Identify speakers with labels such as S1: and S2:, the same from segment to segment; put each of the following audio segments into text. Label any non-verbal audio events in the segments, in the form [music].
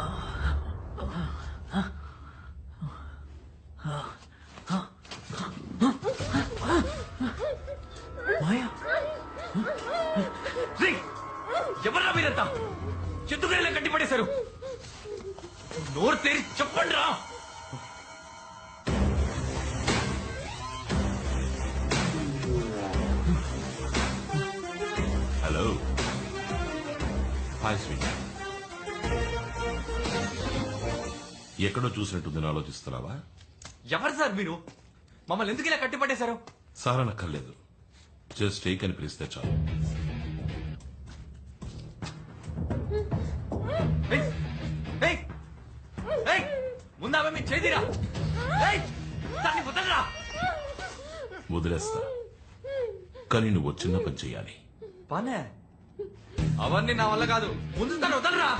S1: Oh. ఎక్కడో చూసినట్టుంది ఆలోచిస్తున్నావా?
S2: ఎవరు sir మీరు? మమ్మల్ని ఎందుకు ఇలా కట్టి పడేశారు
S1: సార్ అనక్కర్లేదు. జస్ట్ టేక్ అని పిలిస్తే చాలు
S2: ముందామె మీ చేదిరా
S1: వదిలేస్తా. కానీ నువ్వు చిన్న పని చేయాలి
S2: పనే? అవన్నీ నా వల్ల కాదు. ముందు తను వదలరా.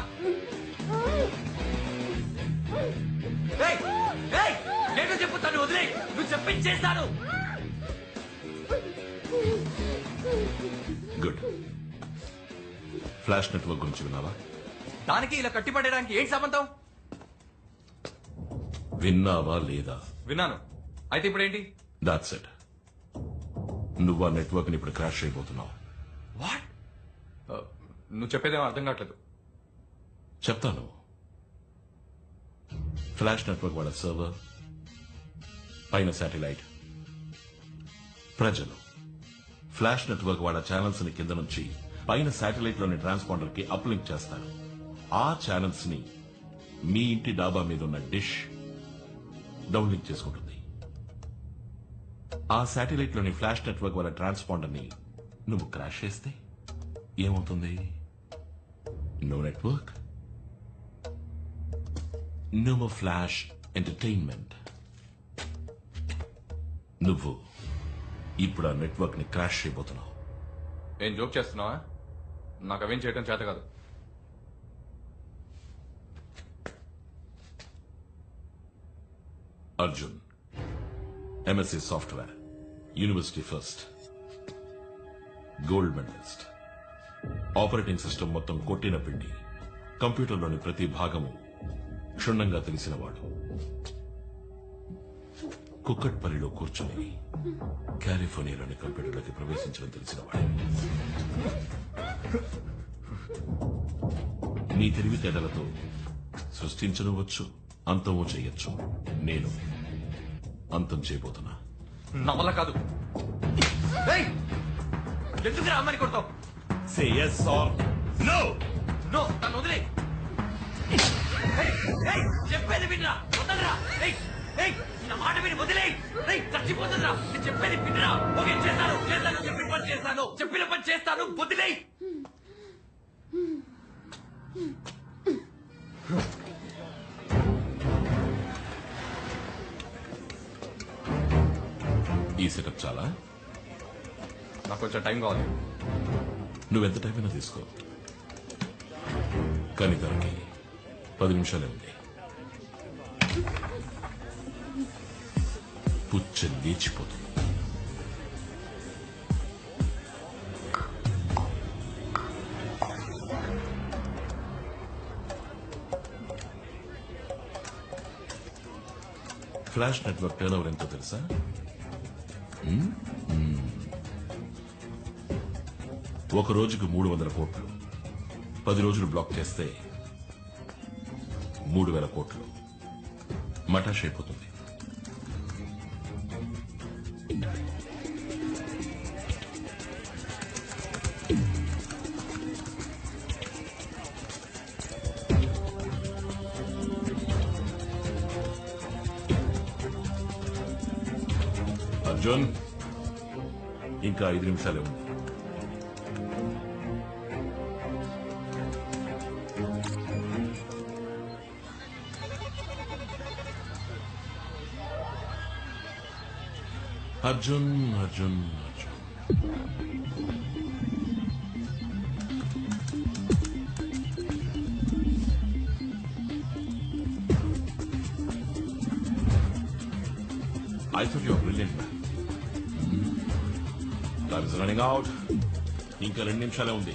S2: నేను చెప్పు తను వదిలే. నువ్వు చెప్పించేస్తాను.
S1: గుడ్. ఫ్లాష్ నెట్వర్క్ గురించి విన్నావా?
S2: దానికి ఇలా కట్టి పడేయడానికి ఏంటి సంబంధం?
S1: విన్నావా లేదా?
S2: విన్నాను. అయితే ఇప్పుడు ఏంటి?
S1: దాట్స్ ఇట్ నువ్వు ఆ నెట్వర్క్ని ఇప్పుడు క్రాష్ అయిపోతున్నావు
S2: వాట్ నువ్వు చెప్పేదేమో అర్థం కావట్లేదు.
S1: చెప్తాను. ఫ్లాష్ నెట్వర్క్ వాళ్ళ సర్వర్ పైన శాటిలైట్ ప్రజలు ఫ్లాష్ నెట్వర్క్ వాళ్ళ ఛానల్స్ని కింద నుంచి పైన శాటిలైట్లోని ట్రాన్స్పాండర్కి అప్లింక్ చేస్తారు ఆ ఛానల్స్ని మీ ఇంటి డాబా మీద ఉన్న డిష్ డౌన్లింక్ చేసుకుంటుంది ఆ శాటిలైట్లోని ఫ్లాష్ నెట్వర్క్ వాళ్ళ ట్రాన్స్పాండర్ని నువ్వు క్రాష్ చేస్తే ఏమవుతుంది no network no more flash entertainment నువ్వు ఇప్పుడు ఆ నెట్వర్క్ని క్రాష్ చేయబోతున్నావు.
S2: ఏం జోక్ చేస్తున్నావా? నాకు అవేం చేయడం చేత కాదు.
S1: Arjun MSc software university first gold medalist operating system మొత్తం కొట్టిన పిండి కంప్యూటర్లోని ప్రతి భాగము క్షుణ్ణంగా తెలిసినవాడు. కుక్కట్పల్లిలో కూర్చొని కాలిఫోర్నియాలోని కంప్యూటర్లోకి ప్రవేశించడం తెలిసినవాడు. నీ తెలివితేటలతో సృష్టించనవచ్చు అంతమో చేయొచ్చు. నేను అంతం చేయబోతున్నా.
S2: నా వల్ల కాదు. ఏయ్! ఎందుకు అమ్మని కొడతావు?
S1: Say yes or no
S2: no నన్ను వదిలే! చెప్పేది వినరా వదలరా. ఏయ్! ఏయ్! నా మాట విని వదిలే చచ్చిపోతుందిరా. నేను చెప్పేది వినరా. ఓకే చేస్తాను చేస్తాను చెప్పిన పని చేస్తాను. చెప్పిన పని చేస్తాను వదిలే
S1: ఈ సెటప్ చాలా?
S2: నాకు కొంచెం టైం కావాలి.
S1: నువ్వెంత టైం అయినా తీసుకో. కానీ దానికి పది నిమిషాలండి. పుచ్చ లేచిపోతుంది ఫ్లాష్ నెట్వర్క్ టర్న్ ఓవర్ ఎంతో తెలుసా? ఒక రోజుకు మూడు వందల కోట్లు. పది రోజులు బ్లాక్ చేస్తే మూడు వేల కోట్లు. మటాష్ అయిపోతుంది. అర్జున్ ఇంకా ఐదు నిమిషాలే ఉంది. Arjun Arjun Arjun I thought you were brilliant, man. Time is running out. ఇంకా రెండు నిమిషాలే ఉంది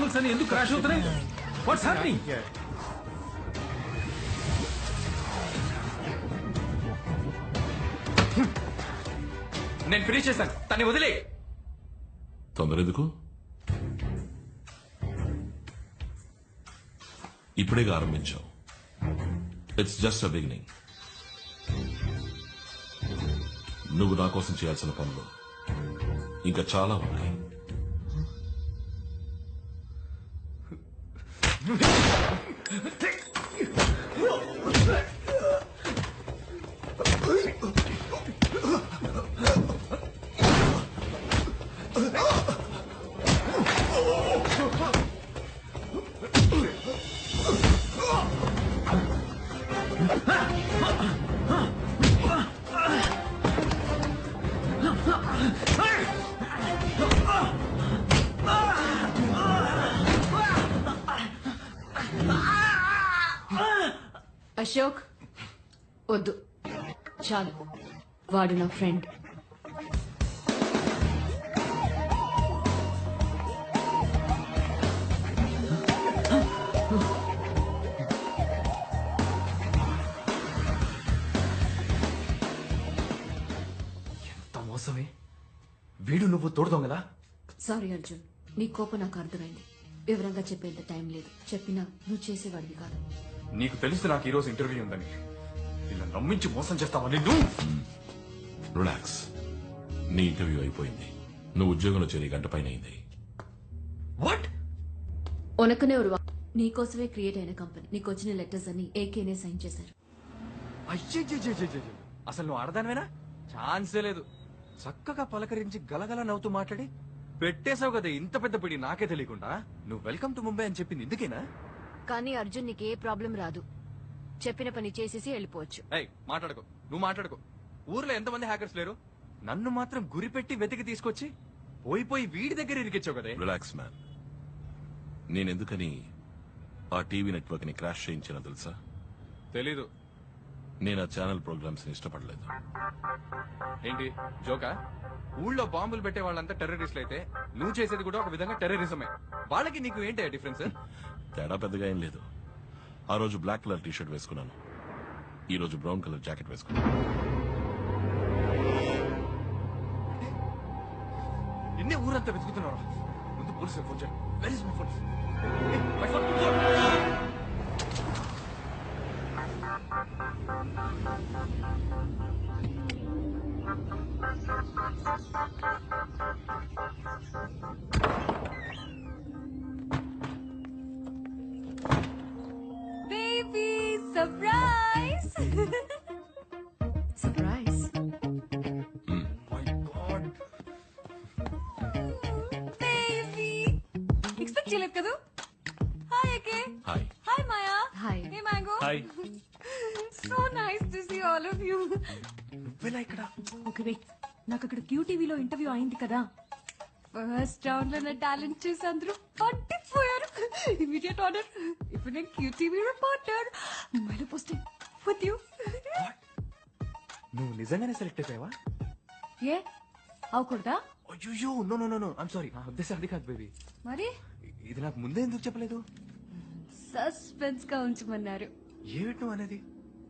S3: ఛానల్స్ అని ఎందుకు క్రాష్ అవుతున్నాయి? వాట్స్ హ్యాపెనింగ్
S2: నేను ఫినిష్ చేశాను. తన్ని వదిలే.
S1: తొందర ఎందుకు ఇప్పుడేగా ఆరంభించావు ఇట్స్ జస్ట్ అ బిగినింగ్ నువ్వు నా కోసం చేయాల్సిన పనులు ఇంకా చాలా ఉన్నాయి.
S4: అశోక్ వద్దు. చాలు. వాడు నా ఫ్రెండ్.
S2: ఎంత మోసమే. వీడు నువ్వు తోడుదాం కదా
S4: సారీ అర్జున్. నీ కోపం నాకు అర్థమైంది. వివరంగా చెప్పేంత టైం లేదు. చెప్పినా నువ్వు చేసేవాడివి కాదు.
S2: నీకు తెలుసు నాకు ఈ రోజు ఇంటర్వ్యూ ఉందని. ఇలా నమ్మించి మోసం చేస్తావా నిన్ను?
S1: రిలాక్స్. నీ ఇంటర్వ్యూ అయిపోయింది. నువ్వు ఉద్యోగంలో చేరి గంట పైన అయింది.
S2: వాట్?
S4: ఒనకనే ఉరువా. నీకోసమే క్రియేట్ అయిన కంపెనీ. నీకు వచ్చిన లెటర్స్ అన్ని ఏకేనే సైన్ చేశారు.
S2: అయ్యయ్యయ్యయ్యయ్యయ్య. అసలు నువ్వు ఆడదానివేనా ఛాన్సే లేదు చక్కగా పలకరించి గలగల నవ్వుతూ మాట్లాడి పెట్టేశావు కదా ఇంత పెద్ద పిడి నాకే తెలియకుండా నువ్వు వెల్కమ్ టు ముంబై అని చెప్పింది ఎందుకేనా
S4: కానీ అర్జున్ నీకు ఏ ప్రాబ్లం రాదు. చెప్పిన పని చేసేసి వెళ్ళిపోవచ్చు.
S2: ఏయ్ మాట్లాడుకో. నువ్వు మాట్లాడుకో. ఊర్లో ఎంతమంది హ్యాకర్స్ లేరు? నన్ను మాత్రం గురిపెట్టి వెతికి తీసుకొచ్చి పోయి పోయి వీడి దగ్గర ఇరికిచ్చావు కదే.
S1: రిలాక్స్ మ్యాన్ నేనెందుకని ఆ టీవీ నెట్వర్క్ని క్రాష్ చేయించిన తెలుసా?
S2: తెలీదు.
S1: నేను ఆ ఛానల్ ప్రోగ్రామ్స్ ఇష్టపడలేదు.
S2: ఏంటి? జోకా? ఊళ్ళో బాంబులు పెట్టే వాళ్ళంతా టెర్రరిస్టులు అయితే నువ్వు చేసేది కూడా ఒక విధంగా టెర్రరిజమే వాళ్ళకి నీకు ఏంటి డిఫరెన్స్
S1: తేడా పెద్దగా ఏం లేదు. ఆ రోజు బ్లాక్ కలర్ టీ షర్ట్ వేసుకున్నాను. ఈ రోజు బ్రౌన్ కలర్ జాకెట్ వేసుకున్నాను.
S2: నిన్నే ఊరంతా వెతుకుతున్నారు ముందు పోలీసు ఫోన్ చేయి. Where my phone my phone
S4: baby surprise surprise
S2: my god
S5: baby expect చేయలేదు కదా హాయ్ అకే
S1: hi
S5: hi Maya
S4: hi
S5: hey Mango
S2: hi
S5: so nice to see all of you
S2: నువ్వెలా ఇక్కడ
S5: ఓకే వెయిట్ అయింది కదా. First రౌండ్లో నా టాలెంట్ చూసి అందరూ పట్టిపోయారు. ఇమీడియట్ ఆర్డర్ ఇప్పుడు నేను క్యూ టీవీ రిపోర్టర్ ముంబైలో పోస్టింగ్ విత్ యూ
S2: నువ్వు నిజంగానే సెలెక్ట్ అయిపోయావా?
S5: ఏ? అవకూడదా?
S2: అయ్యో no no no no I'm sorry నా ఉద్దేశం అది కాదు బేబీ
S5: మరి?
S2: ఇది నాకు ముందే ఎందుకు చెప్పలేదు?
S5: సస్పెన్స్గా ఉంచమన్నారు.
S2: ఏమిటి నువ్వు అనేది?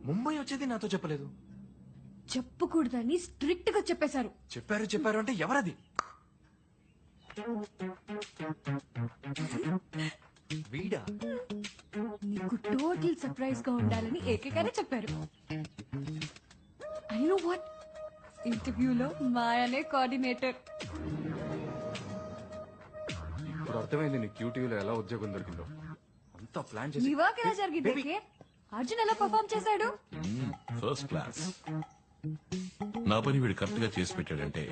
S2: ముంబై వచ్చేది నాతో చెప్పలేదు.
S5: చెప్పకూడదని స్ట్రిక్ట్గా చెప్పేశారు.
S2: చెప్పారు చెప్పారు అంటే ఎవరది? వీడా?
S5: నీకు టోటల్ సర్ప్రైజ్గా ఉండాలని ఏకగానే చెప్పారు. I know what? ఇంటర్వ్యూలో మాయనే కోఆర్డినేటర్.
S2: ఇప్పుడు అర్థమైంది నీ క్యూటీవీలో ఎలా ఉద్యోగం దొరికిందో. అంతా ప్లాన్ చేసి
S5: నీ వర్క్ ఎలా జరిగింది? అర్జున్ ఎలా పర్ఫామ్ చేశాడు?
S1: ఫస్ట్ క్లాస్ నా పని వీడు కరెక్ట్గా చేసి పెట్టాడంటే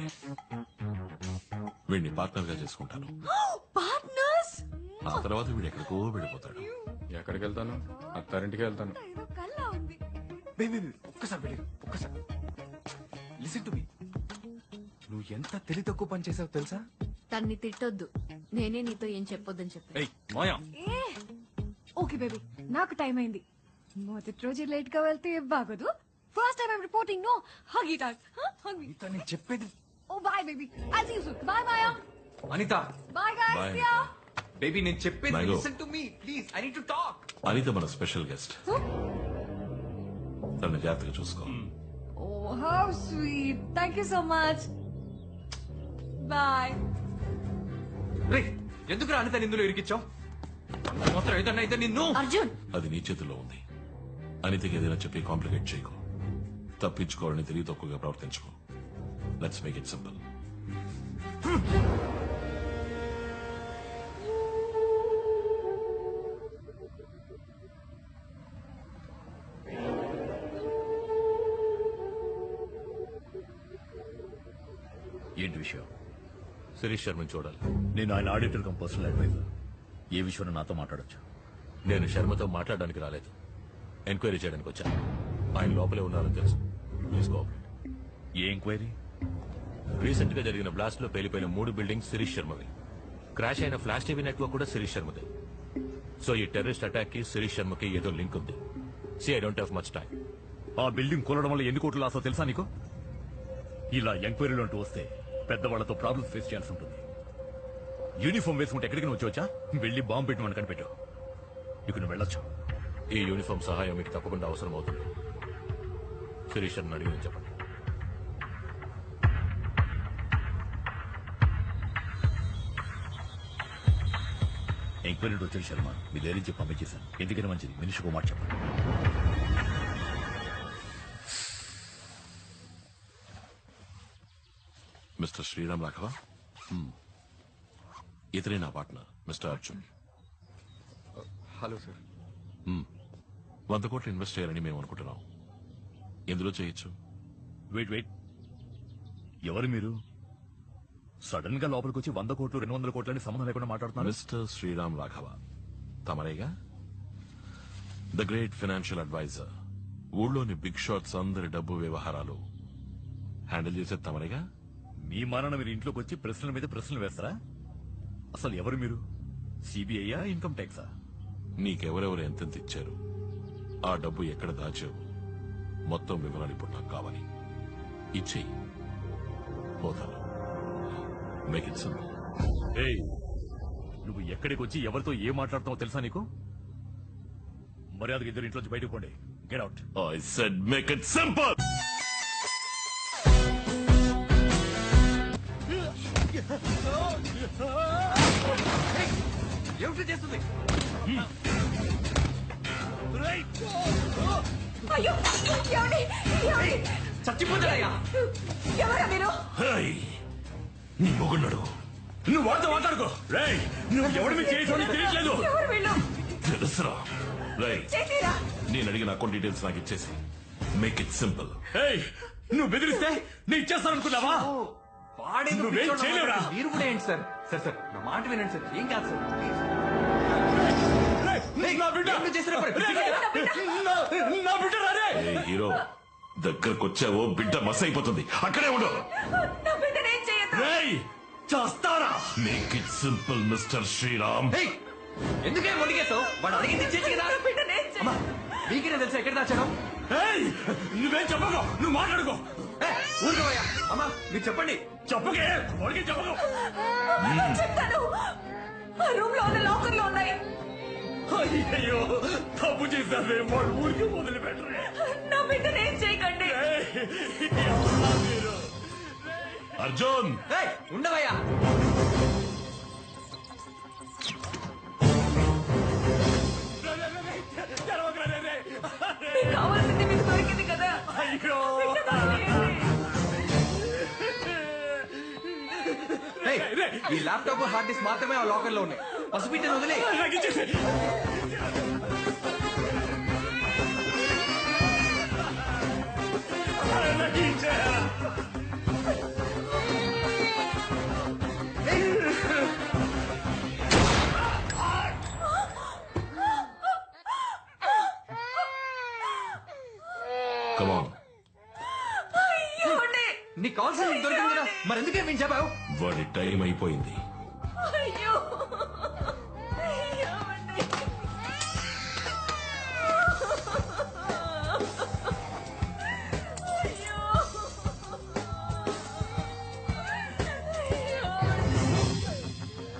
S1: వీడిని పార్ట్నర్గా చేసుకుంటాను. [gasps]
S5: పార్ట్నర్స్?
S1: ఆ తర్వాత వీడు ఎక్కడికో వెళ్ళిపోతాడు.
S2: ఎక్కడికి వెళ్తాను అత్తారింటికి వెళ్తాను.
S5: ఏదో కల్లా ఉంది.
S2: బేబీ బేబీ ఒక్కసారి వెళ్ళి ఒక్కసారి. లిసన్ టు మీ నువ్వు ఎంత తెలివి తక్కువ పని చేసావు తెలుసా?
S4: తన్ని తిట్టొద్దు. నేనే నీతో ఏం చెప్పొద్దని చెప్పాను.
S2: ఏయ్ మాయా.
S5: ఏ? Okay baby. నాకు టైం అయింది. మొదటి రోజు లేట్గా వెళ్తే బాగోదు. First time I'm reporting, no. Hug it out. Huh? Hug me.
S2: Anitha నేను చెప్పేది
S5: Oh, bye, baby. I'll see you soon. Bye, Maya.
S2: Anitha
S5: Bye, guys.
S1: Bye,
S5: See ya.
S2: Baby నేను చెప్పేది
S1: Mango.
S2: Listen to me please I need to talk
S1: Anitha మన special guest? తనని జాగ్రత్తగా చూసుకో
S5: Oh, how sweet. Thank you so much. Bye.
S2: రే ఎందుకు అనిత నిందులో ఇరికిచ్చావు మాత్రం ఏదన్నా అయితే నిన్ను
S4: అర్జున్
S1: అది నీ చేతిలో ఉంది అనితకి ఏదైనా చెప్పి కాంప్లికేట్ చేయకు తప్పించుకోవాలని తెలివి తక్కువగా ప్రవర్తించుకో. లెట్స్ మేక్ ఇట్ సింపుల్
S6: ఏంటి విషయం?
S7: శిరీష్ శర్మని చూడాలి.
S6: నేను ఆయన ఆడిటర్ కమ్ పర్సనల్ అడ్వైజర్ ఏ విషయంలో నాతో మాట్లాడొచ్చు?
S7: నేను శర్మతో మాట్లాడడానికి రాలేదు. ఎంక్వైరీ చేయడానికి వచ్చాను. ఆయన లోపలే ఉన్నారని తెలుసు. ప్లీజ్ కోఆపరేట్
S6: ఏ ఎంక్వైరీ
S7: రీసెంట్గా జరిగిన బ్లాస్ట్లో పేలిపోయిన మూడు బిల్డింగ్స్ శిరీష్ శర్మవి. క్రాష్ అయిన ఫ్లాష్ టీవీ నెట్వర్క్ కూడా శిరీష్ శర్మదే. సో ఈ టెర్రరిస్ట్ అటాక్కి శిరీష్ శర్మకి ఏదో లింక్ ఉంది. See I don't have much time
S6: ఆ బిల్డింగ్ కొనడం వల్ల ఎన్ని కోట్లు లాసో తెలుసా నీకు? ఇలా ఎంక్వైరీలు అంటూ వస్తే పెద్దవాళ్ళతో ప్రాబ్లమ్స్ ఫేస్ చేయాల్సి ఉంటుంది. యూనిఫామ్ వేసుకుంటే ఎక్కడికి వచ్చా వెళ్ళి బాంబు పెట్టి మన కనిపెట్టు. ఇక నువ్వు వెళ్ళొచ్చు.
S7: ఈ యూనిఫామ్ సహాయం మీకు తప్పకుండా అవసరం అవుతుంది శిరీష్ శర్మ అడిగి చెప్పండి.
S6: ఎంక్వైరీ వచ్చాడు శర్మ. మీ ధైర్యం చెప్పి పంపించేశాను. ఎందుకని మంచిది. మనిషికి మాట చెప్పండి.
S1: మిస్టర్ శ్రీరామ్ రాఘవ? ఇతనే నా partner mister Arjun.
S2: Hello sir.
S1: వంద కోట్లు ఇన్వెస్ట్ చేయాలని మేము అనుకుంటున్నాం. ఎందులో చేయొచ్చు?
S6: వెయిట్ వెయిట్ ఎవరు మీరు? సడన్గా లోపలికి వచ్చి వంద కోట్లు రెండు వందల కోట్లని సంబంధం లేకుండా మాట్లాడుతున్నారు?
S1: మిస్టర్ శ్రీరామ్ రాఘవ తమరేగా? ద గ్రేట్ ఫైనాన్షియల్ అడ్వైజర్ ఊళ్ళోని బిగ్ షాట్స్ అందరి డబ్బు వ్యవహారాలు హ్యాండిల్ చేసేది తమరేగా?
S6: మీ మరణ మీరు ఇంట్లోకి వచ్చి ప్రశ్నల మీద ప్రశ్నలు వేస్తారా? అసలు ఎవరు మీరు? సిబిఐయా ఇన్కమ్ ట్యాక్సా
S1: నీకెవరెవరు ఎంతెంత ఇచ్చారు? ఆ డబ్బు ఎక్కడ దాచావు? మొత్తం వివరాలు ఇప్పుడు నాకు కావాలి. ఇచ్చేయి. పోతాను. మేక్ ఇట్ సింపుల్
S6: ఏయ్ నువ్వు ఎక్కడికి వచ్చి ఎవరితో ఏం మాట్లాడుతావో తెలుసా నీకు? మర్యాదగా ఇద్దరు ఇంట్లోంచి బయటకు పోండి. Get out
S1: I said make it simple
S2: ఏమిటి చేస్తుంది?
S5: అయ్యో ఏమండి? ఏమండి?
S2: చచ్చిపోతాడయ్యా.
S5: ఎవరా మీరు?
S1: నీ మొగున్నాడు
S6: నువ్వు వాడితో మాట్లాడుకో. రేయ్ నువ్వు ఎవరి మీద చేసావు తెలియట్లేదు
S5: ఎవరు వీళ్ళు?
S1: తెలుసురా. రై
S5: చేసిరా
S1: నేను అడిగిన అకౌంట్ డీటెయిల్స్ నాకు ఇచ్చేసి. మేక్ ఇట్ సింపుల్
S6: ఏయ్ నువ్వు బెదిరిస్తే నేను ఇచ్చేస్తాననుకున్నావా?
S2: వాడేదో
S6: నువ్వేం
S2: పిచ్చోడు
S6: చేయలేవురా?
S2: అన్నమాట. మీరు కూడా ఏంటి సార్? సార్ సార్ నా మాట వినండి సార్ ఏం కాదు సార్ ప్లీజ్.
S6: నా బిడ్డ.
S2: ఏం చేసినా పర్లేదు.
S6: రేయ్, నా- నా బిడ్డ
S1: హీరో దగ్గరకు వచ్చావో బిడ్డ మస్ అయిపోతుంది అక్కడే ఉండు.
S5: నా బిడ్డనేం చేయొద్దు?
S6: రేయ్ చస్తారా?
S1: Make it simple mister Sriram
S2: ఏయ్, ఎందుకే మొండిగేస్తావు వాడు అడిగింది కదా.
S5: బిడ్డనేం
S2: తెలుసా ఎక్కడ
S6: ఏయ్ నువ్వేం చెప్పకు నువ్వు మాట్లాడుకో.
S2: ఊరుకోవయ్యా అమ్మా మీరు చెప్పండి.
S6: చెప్పకే వాడికి చెప్పకు.
S5: చెప్తాను. ఆ రూమ్లో ఉన్న లాకర్లో ఉన్నాయి.
S6: అయ్యో తప్పు చేశావే వాడు ఊరికి మొదలు పెట్టరే
S5: నా బిడ్డనేం చేయకండి.
S1: అర్జున్!
S2: ఉండవయ్యా.
S5: కావాల్సింది మీకు దొరికింది కదా.
S6: అయ్యో
S2: ఈ ల్యాప్టాప్ హార్డ్ డిస్క్ మాత్రమే ఆ లాకర్లో ఉన్నాయి పసిపిట్టని వదిలే.
S6: నాకు ఇచ్చేసి నాకు ఇచ్చేయరా.
S1: కమాన్
S5: ఏమండి?
S2: నీకు కావాల్సింది దొరికింది కదా. మరి ఎందుకే మేము చెప్పావు?
S5: మాయమైపోయింది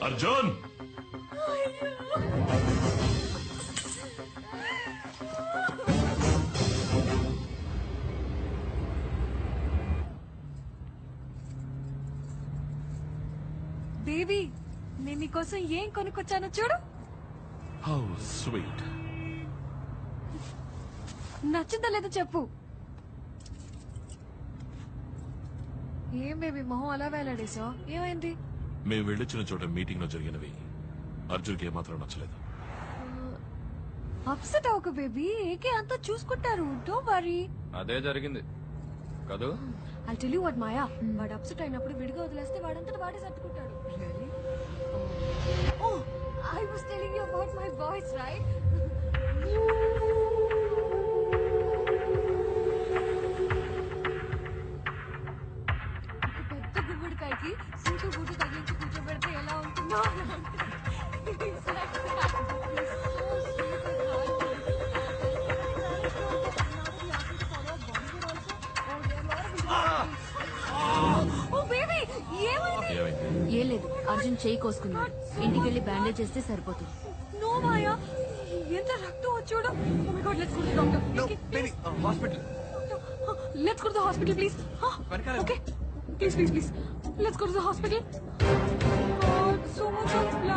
S1: అర్జున్!
S5: ఏం కొనుక్కొచ్చానో చూడు.
S1: హౌ స్వీట్
S5: నచ్చిందా లేదో చెప్పు. ఏం బేబీ మొహం అలా వేలాడేసావు ఏమైంది?
S1: మేము వెళ్ళొచ్చిన చోట మీటింగ్లో జరిగినవి. అర్జున్కి ఏమాత్రం నచ్చలేదు.
S5: అప్సెట్ అవ్వకు బేబీ. ఏకే అంతా చూసుకుంటారు. డోంట్ వరీ
S8: అదే జరిగింది. కదూ?
S5: I tell you what Maya. వాడు అప్సెట్ అయినప్పుడు విడిగా వదిలేస్తే వాడంతటా వాడే సర్దుకుంటాడు. Oh, I was telling you about my voice, right? పెద్ద గుమ్మడికాయకి సీటు గుడ్డు తగిలించి కూర్చోబెడితే ఎలా ఉంటుందో [laughs]
S4: ఏం లేదు. అర్జున్ చేయి కోసుకున్నాడు. ఇంటికి వెళ్ళి బ్యాండేజ్ చేస్తే సరిపోతుంది.
S5: నో మాయా! ఎంత రక్తం వచ్చాడో ఓ my god let's go to
S8: doctor
S5: hospital let's go to hospital
S8: please.
S5: Okay please please please let's go to hospital